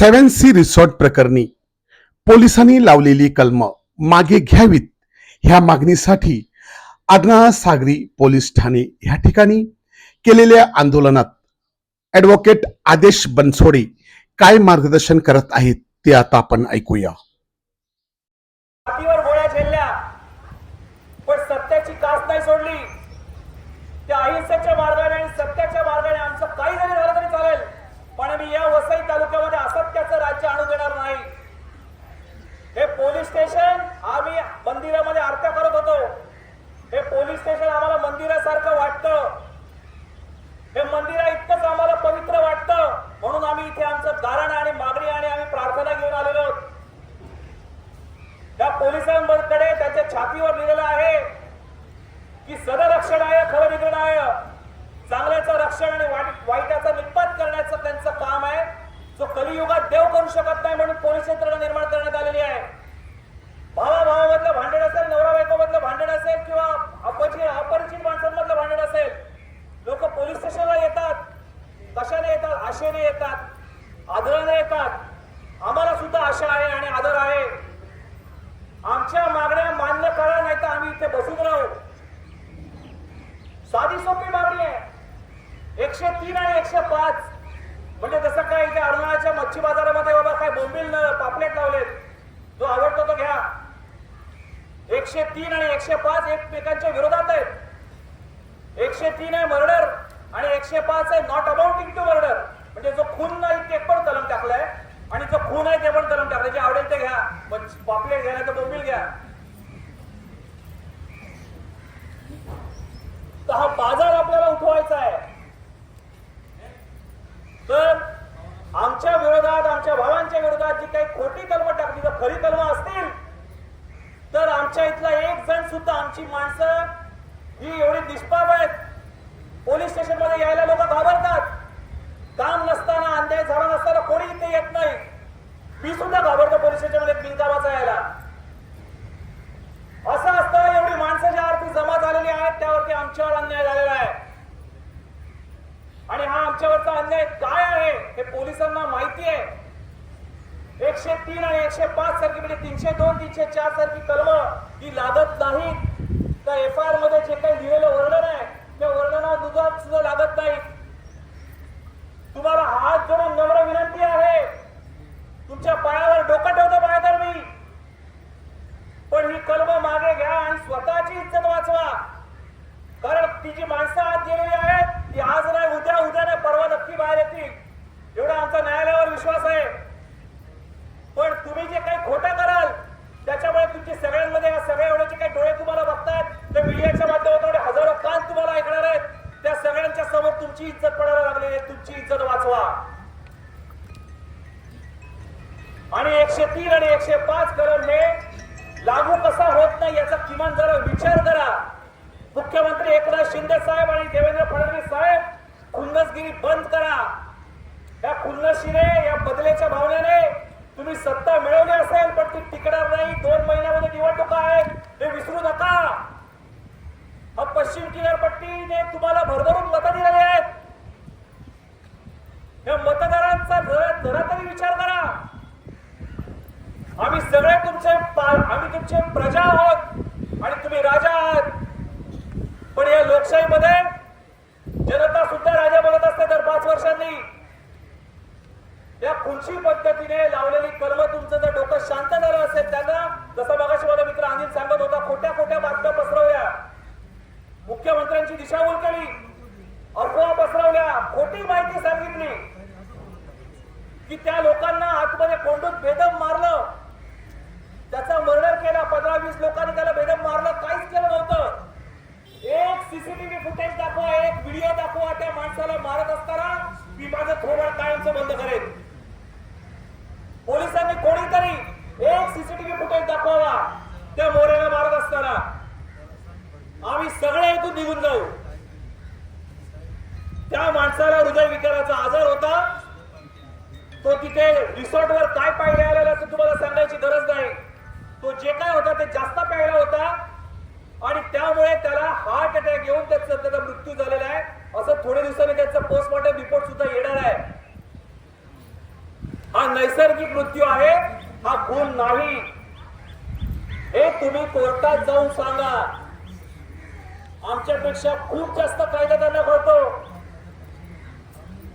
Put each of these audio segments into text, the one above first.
Seven C resort प्रकरणी पोलिसांनी लावलेली कलम मागे घ्यावीत. ह्या मागणीसाठी आग्ना सागरी पोलीस ठाणे ह्या ठिकाणी केलेल्या आंदोलनात ॲडव्होकेट आदेश बनसोडे काय मार्गदर्शन करत आहेत ते आता आपण ऐकूया. पण सत्याची कास नाही सोडली. त्या अहिंसेच्या मार्गाने आणि सत्याच्या मार्गाने आमचं काही जरी झालं तरी चालेल पण या वसई तालुक्यामध्ये असत्याचं राज्य आणू देणार नाही. हे पोलीस स्टेशन आम्ही मंदिरामध्ये आरत्या करत होतो. हे पोलीस स्टेशन आम्हाला मंदिरासारखं वाटतं. हे मंदिरा इतकंच आम्हाला पवित्र वाटतं म्हणून आम्ही इथे आमचं गारण आणि मागणी आणि आम्ही प्रार्थना घेऊन आलेलो आहोत त्या पोलिसांकडे त्याच्या छातीवर लिहिलेलं आहे की सदरक्षण आहे खरं निग्रह आहे चांगल्याचं रक्षण आणि वाईट- वाईटाचा निपात करण्याचं त्यांचं काम आहे जो कलियुगात देव करू शकत यंत्रणा निर्माण करण्यात आलेली आहे. भावा भावामधलं भांडण असेल नवरा बायको मधलं भांडण असेल किंवा अपरिचित अपरिचित माणसांमधलं भांडण असेल लोक पोलीस स्टेशनला येतात कशाने येतात? आशेने येतात आदराने येतात. आम्हाला सुद्धा आशा आहे आणि आदर आहे. आमच्या मागण्या मान्य करा नाही तर आम्ही इथे बसून राहू. साधी सोपी मागणी आहे. एकशे तीन आणि एकशे पाच म्हणजे जसं इथे अरुणाच्या मच्छी बाजारामध्ये बाबा काय बोंबील पापलेट लावलेत? जो आवडतो तो घ्या. एकशे तीन आणि एकशे पाच एकमेकांच्या विरोधात आहेत. एकशे तीन आहे मर्डर आणि एकशे पाच आहे नॉट अबाउटिंग टू मर्डर म्हणजे जो खून नाही ते पण कलम टाकलाय. आणि जो खून आहे ते पण कलम टाकलाय. जे आवडेल ते घ्या. पॉपलेट घ्या नाही तर बोंबील घ्या. तर हा बाजार आपल्याला उठवायचा आहे तर आमच्या विरोधात आमच्या विरोधात जी काही खोटी कलम टाकली जर खरी कलम असतील तर आमच्या इथला एक जण सुद्धा आमची माणसं ही एवढी निष्पाप आहेत. पोलीस स्टेशनमध्ये यायला लोक घाबरतात. काम नसताना अन्याय झाला नसताना कोणी इथे येत नाही. मी सुद्धा घाबरतो पोलीस स्टेशनमध्ये बिनकामाचा यायला. असं असतं एवढी माणसं ज्या अर्थी जमा झालेली आहेत त्यावरती आमच्यावर अन्याय झालेला आहे. आणि हा आमच्यावरचा अन्याय काय आहे हे पोलिसांना माहिती आहे. एकशे तीन आणि एकशे पाच सारखी म्हणजे तीनशे दोन तीनशे चार सारखी कलम ही लागत नाहीत. त्या एफ आय आरमध्ये जे काही लिहिलेलं वर्णन आहे त्या वर्णना दुधात सुद्धा लागत नाही तुम्हाला हात जोडून नम्र विनंती आहे तुमच्या पायावर डोकं ठेवतो पायावर मी पण ही कलम मागे घ्या आणि स्वतःची इज्जत वाचवा कारण ती जी माणसं आत गेलेली आहेत ती आज नाही उद्या उद्या नाही परवा नक्की बाहेर येतील एवढा आमचा न्यायालयावर विश्वास आहे पण तुम्ही जे काही खोटं कराल त्याच्यामुळे तुमची सगळ्यांमध्ये या सगळ्या एवढ्याचे काही डोळे तुम्हाला बघतायत त्या मीडियाच्या माध्यमातून एवढे हजारो कान तुम्हाला ऐकणार आहेत त्या सगळ्यांच्या समोर तुमची इज्जत पडायला लागलेली आहे तुमची इज्जत वाचवा. आणि एकशे तीन आणि एकशे पाच कलम हे लागू कसा होत नाही याचा किमान जरा विचार करा. मुख्यमंत्री एकनाथ शिंदे साहेब आणि देवेंद्र फडणवीस साहेब खुन्नसगिरी बंद करा. या खुन्नशीने या बदलेच्या भावनेने तुम्ही सत्ता मिळवली असेल पण ती टिकणार नाही दोन महिन्यामध्ये निवडणुका आहेत हे विसरू नका हा पश्चिम किनारपट्टीने तुम्हाला भरभरून मतं दिलेली आहेत. या मतदारांचा जरा तरी विचार करा. आम्ही सगळे तुमचे पा- आम्ही तुमचे प्रजा आहोत आणि तुम्ही राजा आहात पण या लोकशाहीमध्ये जनता सुद्धा राजा बनत असते दर पाच वर्षांनी या खुनशी पद्धतीने लावलेली कर्म तुमचं जर डोकं शांत झालं असेल त्यांना जसं मगाशी माझा मित्र अनिल सांगत होता खोट्या खोट्या बातम्या पसरवल्या मुख्यमंत्र्यांची दिशाभूल केली अफवा पसरवल्या खोटी माहिती सांगितली की त्या लोकांना आतमध्ये कोंडून बेदम मारलं. त्याचा मर्डर केला पंधरा वीस लोकांनी त्याला बेदम मारलं काहीच केलं नव्हतं. एक सीसीटीव्ही फुटेज दाखवा एक व्हिडिओ दाखवा त्या माणसाला मारत असताना मी माझं थोडं कायमचं बंद करेल पोलिसांनी कोणीतरी एक सीसीटीव्ही फुटेज दाखवावा त्या मोऱ्याला मारत असताना. आम्ही सगळे इथून निघून जाऊ त्या माणसाला हृदयविकाराचा आजार होता तो तिथे रिसॉर्टवर काय पाहिजे आलेला असं तुम्हाला सांगायची गरज नाही. तो जे काय होता ते जास्त प्यायला होता आणि त्यामुळे त्याला हार्ट अटॅक येऊन त्याचा त्याचा मृत्यू झालेला आहे. असं थोड्या दिवसांनी त्याचा पोस्टमॉर्टम रिपोर्ट सुद्धा येणार आहे. हा नैसर्गिक मृत्यू आहे. हा गुण नाही. हे तुम्ही कोर्टात जाऊन सांगा. आमच्यापेक्षा खूप जास्त कायदा त्यांना कळतो.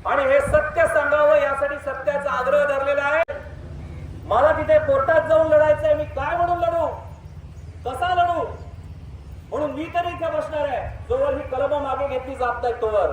आणि हे सत्य सांगावं यासाठी सत्याचा आग्रह धरलेला आहे. मला तिथे कोर्टात जाऊन लढायचंय मी काय म्हणून लढू? कसा लढू? म्हणून मी तरी इथे बसणार आहे. जोवर ही कलम मागे घेतली जात नाही तोवर.